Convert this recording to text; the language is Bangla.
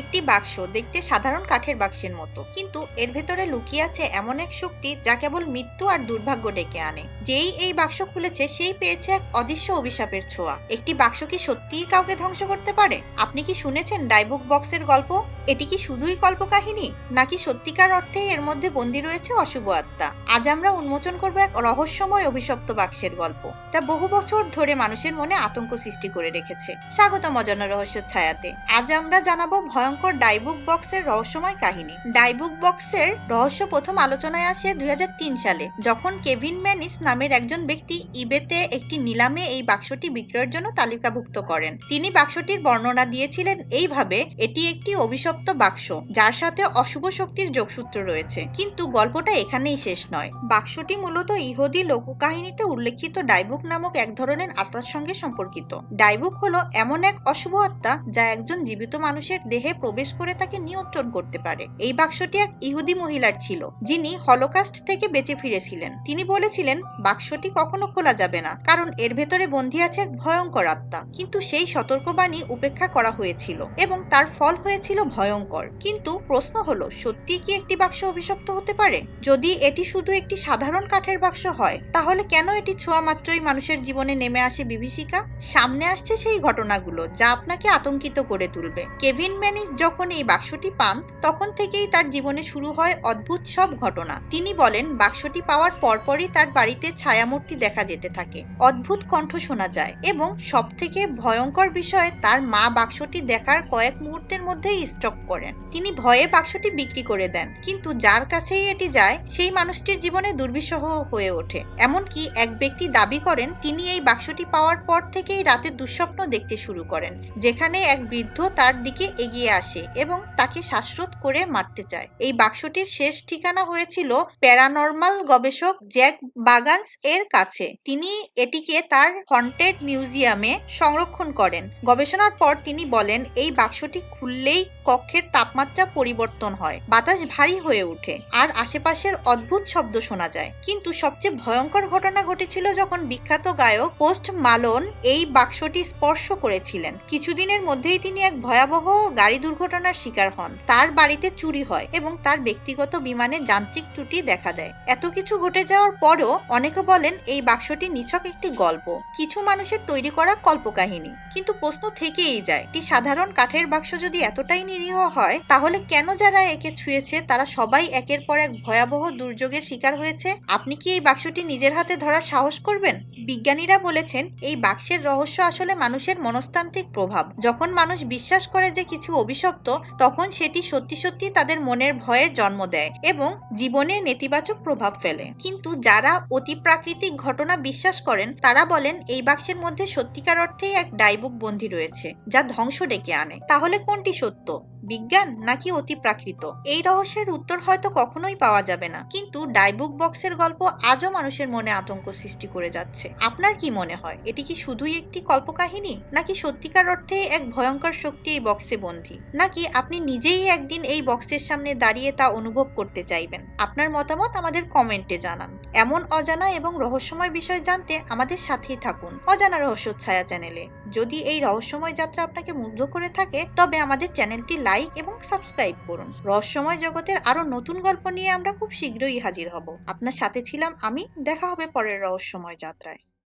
একটি বাক্স, দেখতে সাধারণ কাঠের বাক্সের মতো। কিন্তু এর ভেতরে লুকিয়ে আছে এমন এক শক্তি যা কেবল মৃত্যু আর দুর্ভাগ্য ডেকে আনে। যেই এই বাক্স খুলেছে, সেই পেয়েছে এক অদৃশ্য অভিশাপের ছোঁয়া। একটি বাক্স কি সত্যিই কাউকে ধ্বংস করতে পারে? আপনি কি শুনেছেন ডাইবুক বক্সের গল্প? এটি কি শুধুই কল্পকাহিনী? নাকি সত্যিকার অর্থে এর মধ্যে বন্দী রয়েছে অশুভ আত্মা? আজ আমরা উন্মোচন করব এক রহস্যময় অভিশপ্ত বাক্সের গল্প, যা বহু বছর ধরে মানুষের মনে আতঙ্ক সৃষ্টি করে রেখেছে। স্বাগত অজানা রহস্য ছায়াতে। আজ আমরা জানাব ভয়ঙ্কর ডাইবুক বক্সের রহস্যময় কাহিনী। ডাইবুক বক্সের রহস্য প্রথম আলোচনায় আসে দু হাজার তিন সালে, যখন কেভিন ম্যানিস নামের একজন ব্যক্তি ইবেতে একটি নিলামে এই বাক্সটি বিক্রয়ের জন্য তালিকাভুক্ত করেন। তিনি বাক্সটির বর্ণনা দিয়েছিলেন এইভাবে, এটি একটি অভিশপ্ত বাক্স, যার সাথে অশুভ শক্তির যোগসূত্র রয়েছে। কিন্তু গল্পটা এখানেই শেষ নয়। বাক্সটি মূলত ইহুদি লোককাহিনীতে উল্লেখিত ডাইবুক নামক এক ধরনের আত্মার সঙ্গে সম্পর্কিত। ডাইবুক হলো এমন এক অশুভ আত্মা, যা একজন জীবিত মানুষের দেহে প্রবেশ করে তাকে নিয়ন্ত্রণ করতে পারে। এই বাক্সটি এক ইহুদি মহিলার ছিল, যিনি হলোকাস্ট থেকে বেঁচে ফিরেছিলেন। তিনি বলেছিলেন, বাক্সটি কখনো খোলা যাবে না, কারণ এর ভেতরে বন্দী আছে এক ভয়ঙ্কর আত্মা। কিন্তু সেই সতর্কবাণী উপেক্ষা করা হয়েছিল এবং তার ফল হয়েছিল ভয়ঙ্কর। কিন্তু প্রশ্ন হলো, সত্যি কি একটি বাক্স অভিশপ্ত হতে পারে? যদি এটি শুধু একটি সাধারণ কাঠের বাক্স হয়, তাহলে কেন এটি ছোঁয়া মাত্রই মানুষের জীবনে নেমে আসে বিভীষিকা? সামনে আসছে সেই ঘটনাগুলো, যা আপনাকে আতঙ্কিত করে তুলবে। কেভিন ম্যানিস যখন এই বাক্সটি পান, তখন থেকেই তার জীবনে শুরু হয় অদ্ভুত সব ঘটনা। তিনি বলেন, বাক্সটি পাওয়ার পরপরই তার বাড়িতে ছায়ামূর্তি দেখা যেতে থাকে। অদ্ভুত কণ্ঠ শোনা যায় এবং সব থেকে ভয়ঙ্কর বিষয়ে, তার মা বাক্সটি দেখার কয়েক মুহূর্তের মধ্যেই স্টক করেন। তিনি ভয়ে বাক্সটি বিক্রি করে দেন, কিন্তু যার কাছেই এটি যায়, সেই মানুষটির জীবনে দুর্বিষহ হয়ে ওঠে। এমনকি এক ব্যক্তি দাবি করেন, তিনি এই বাক্সটি পাওয়ার পর থেকেই রাতে দুঃস্বপ্ন দেখতে শুরু করেন, যেখানে এক বৃদ্ধ তার দিকে এগিয়ে আসে এবং তাকে শ্বাসরোধ করে মারতে চায়। এই বাক্সটির শেষ ঠিকানা হয়েছিল প্যারানর্মাল গবেষক জ্যাক বাগানস এর কাছে। তিনি এটিকে তার হন্টেড মিউজিয়ামে সংরক্ষণ করেন। গবেষণার পর তিনি বলেন, এই বাক্সটি খুললেই কক্ষের তাপমাত্রা পরিবর্তন হয়, বাতাস ভারী হয়ে ওঠে, আর আশেপাশের অদ্ভুত শব্দ শোনা যায়। কিন্তু সবচেয়ে ভয়ঙ্কর ঘটনা ঘটেছিল যখন বিখ্যাত গায়ক পোস্ট মালন এই বাক্সটি স্পর্শ করেছিলেন। কিছুদিনের মধ্যেই তিনি এক ভয়াবহ গাড়ি দুর্ঘটনার শিকার হন। তার বাড়িতে চুরি হয় এবং তার ব্যক্তিগত বিমানে যান্ত্রিক ত্রুটি দেখা দেয়। এত কিছু ঘটে যাওয়ার পরও অনেকে বলেন এই বাক্সটি নিছক একটি গল্প। কিছু মানুষের তৈরি করা কল্পকাহিনী। কিন্তু প্রশ্ন থেকেই যায়, একটি সাধারণ কাঠের বাক্স যদি এতটাই নিরীহ হয়, তাহলে কেন যারা একে ছুঁয়েছে, তারা সবাই একের পর এক ভয়াবহ দুর্যোগের শিকার হয়েছে? আপনি কি এই বাক্সটি নিজের হাতে ধরার সাহস করবেন? বিজ্ঞানীরা বলেছেন, এই বাক্সের রহস্য আসলে মানুষের মনস্তান্ত্রিক প্রভাব। যখন মানুষ বিশ্বাস করে যে কিছু অভিশপ্ত, তখন সেটি সত্যি সত্যি তাদের মনের ভয়ের জন্ম দেয় এবং জীবনের নেতিবাচক প্রভাব ফেলে। কিন্তু যারা অতি প্রাকৃতিক ঘটনা বিশ্বাস করেন, তারা বলেন এই বাক্সের মধ্যে সত্যিকার অর্থেই এক ডাইবুক বন্দী রয়েছে, যা ধ্বংস ডেকে আনে। তাহলে কোনটি সত্য? বিজ্ঞান নাকি অতি প্রাকৃত? এই রহস্যের উত্তর হয়তো কখনোই পাওয়া যাবে না। কিন্তু ডাইবুক বক্সের গল্প আজও মানুষের মনে আতঙ্ক সৃষ্টি করে যাচ্ছে। আপনার কি মনে হয়, এটি কি শুধুই একটি কল্পকাহিনী? নাকি সত্যিকার অর্থে এক ভয়ঙ্কর শক্তি এই বক্সে বন্দী? নাকি আপনি নিজেই একদিন এই বক্সের সামনে দাঁড়িয়ে তা অনুভব করতে চাইবেন? আপনার মতামত আমাদের কমেন্টে জানান। এমন অজানা এবং রহস্যময় বিষয় জানতে আমাদের সাথেই থাকুন। অজানা রহস্য ছায়া চ্যানেলে। যদি এই রহস্যময় যাত্রা আপনাকে মুগ্ধ করে থাকে, তবে আমাদের চ্যানেলটি লাইক এবং সাবস্ক্রাইব করুন। রহস্যময় জগতের আরও নতুন গল্প নিয়ে আমরা খুব শীঘ্রই হাজির হব। আপনার সাথে ছিলাম আমি। দেখা হবে পরের রহস্যময় যাত্রায়।